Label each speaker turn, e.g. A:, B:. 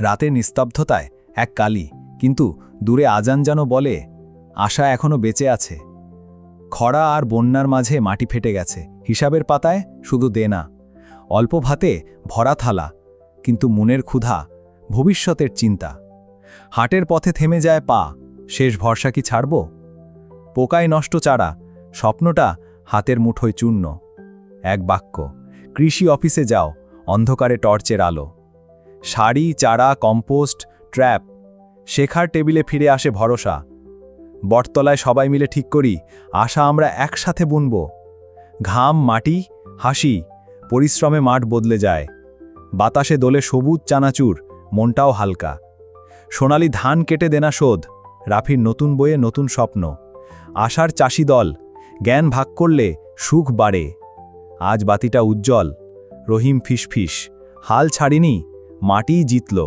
A: রাতের নিস্তব্ধতায় এক কালি, কিন্তু দূরে আজান যেন বলে, আশা এখনও বেঁচে আছে। খরা আর বন্যার মাঝে মাটি ফেটে গেছে। হিসাবের পাতায় শুধু দেনা। অল্প ভাতে ভরা থালা, কিন্তু মনের ক্ষুধা, ভবিষ্যতের চিন্তা। হাটের পথে থেমে যায় পা, শেষ ভরসা কি ছাড়ব? পোকায় নষ্ট চারা, স্বপ্নটা হাতের মুঠোয় চূর্ণ। এক বাক্য, কৃষি অফিসে যাও, অন্ধকারে টর্চের আলো। শাড়ি, চারা, কম্পোস্ট, ট্র্যাপ। শেখার টেবিলে ফিরে আসে ভরসা। বটতলায় সবাই মিলে ঠিক করি, আশা আমরা একসাথে বুনব। ঘাম, মাটি, হাসি, পরিশ্রমে মাঠ বদলে যায়। বাতাসে দোলে সবুজ চানাচুর, মনটাও হালকা। সোনালি ধান কেটে দেনা শোধ, রাফির নতুন বইয়ে নতুন স্বপ্ন। আশার চাষি দল, জ্ঞান ভাগ করলে সুখ বাড়ে। আজ বাতিটা উজ্জ্বল, রহিম ফিসফিস, হাল ছাড়িনি মাটিই জিতল